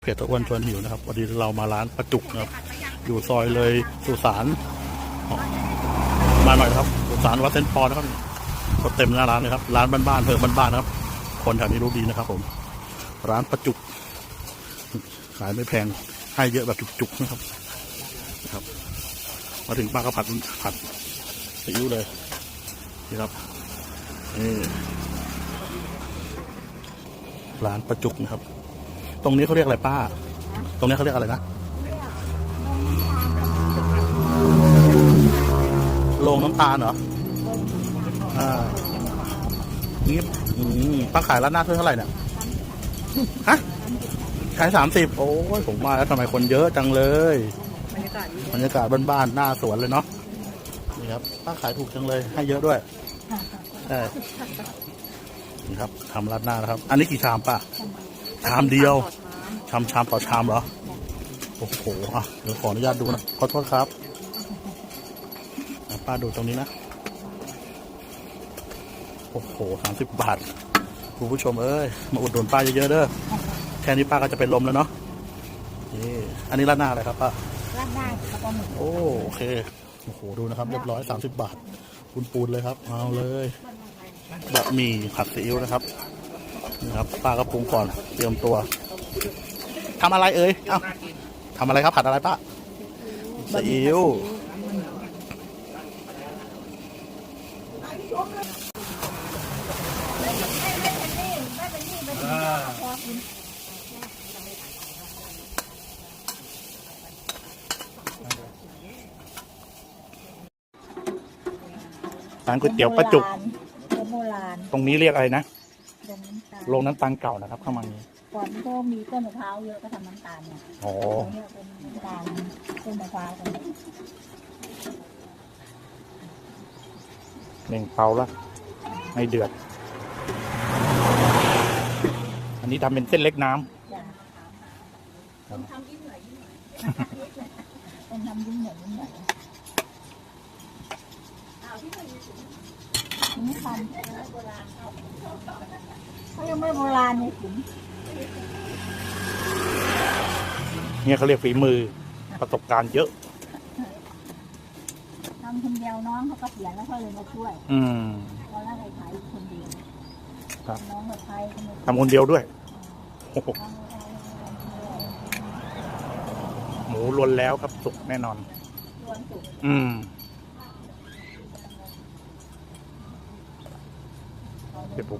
เพจตะอ้วนชวนหิวนะครับวันนี้เรามาร้านประจุกนะครับ อยู่ซอยเลยสุสานมาหน่อยครับสุสานวัดเซนต์ปอนะครับก็เต็มหน้าร้านเลยครับ ร้านบ้านๆเพิ่มบ้านๆนะครับ คนแถวนี้รู้ดีนะครับ ผม ร้านประจุก ขายไม่แพงให้เยอะแบบจุกๆนะครับครับ มาถึงป้าก็ผัดผัดซีอิ๊วเลยนี่ครับนี่ร้านประจุกนะครับ ตรงนี้เขาเรียกอะไรป้า ตรงนี้เขาเรียกอะไรนะโรงน้ำตาลเหรอ อ่า นี่อืมป้าขายร้านหน้าเท่าไหร่เนี่ย ฮะ ขายสามสิบ โอ้ยผมมาแล้วทำไมคนเยอะจังเลย บรรยากาศดีบรรยากาศบ้านๆหน้าสวนเลยเนาะ นี่ครับ ป้าขายถูกจังเลย ให้เยอะด้วยใช่นี่ครับทำราดหน้านะครับ อันนี้กี่ชามป้า ชามเดียว ชามชามต่อชามเหรอ โอ้โหอะเดี๋ยวขออนุญาตดูนะ ขอโทษครับอะป้าดูตรงนี้นะ โอ้โหสามสิบบาท คุณผู้ชมเอ้ย มาอุดหนุนป้าเยอะๆเด้อ แค่นี้ป้าก็จะเป็นลมแล้วเนาะ นี่ อันนี้ราดหน้าอะไรครับป้าราดหน้าแล้วก็หมูโอ้โอเค โอ้โห ดูนะครับ เรียบร้อยสามสิบบาทปูนปูนๆเลยครับ เอาเลย บะหมี่ผัดซีอิ๊วนะครับ นี่ครับป้าก็ปรุงก่อนเตรียมตัวทำอะไรเอ่ยเอ้าทำอะไรครับผัดอะไรป้าซีอิ๊วร้านก๋วยเตี๋ยวประจุกโบราณตรงนี้เรียกอะไรนะ โรงน้ำตาลโรงน้ำตาลเก่านะครับข้างมานี้ก่อนก็มีต้นมะพร้าวเยอะก็ทำน้ำตาลเนี่ยอ๋อตรงเนี้ยเป็นน้ำตาลต้นมะพร้าวตรงนี้หนึ่งเตาละให้เดือด อันนี้ทำเป็นเส้นเล็กน้ำ จ้ะต้องทำยิ่งหน่อยยิ่งหน่อยต้องทำยิ่งหน่อยยิ่งหน่อย นี่ทำเขายังไม่โบราณเนี่ยถึงเนี่ยเขาเรียกฝีมือประสบการณ์เยอะ ทำคนเดียวน้องเขาก็เสียแล้วเขาเลยมาช่วยอืม ตอนแรกไอ้ขายอยู่คนเดียวครับ น้องกับไทยก็ไม่ทำคนเดียวด้วยโอ้โหทำกับไทยก็ไม่ช่วยหมูล้วนแล้วครับสุกแน่นอนรวนสุก อืม 也不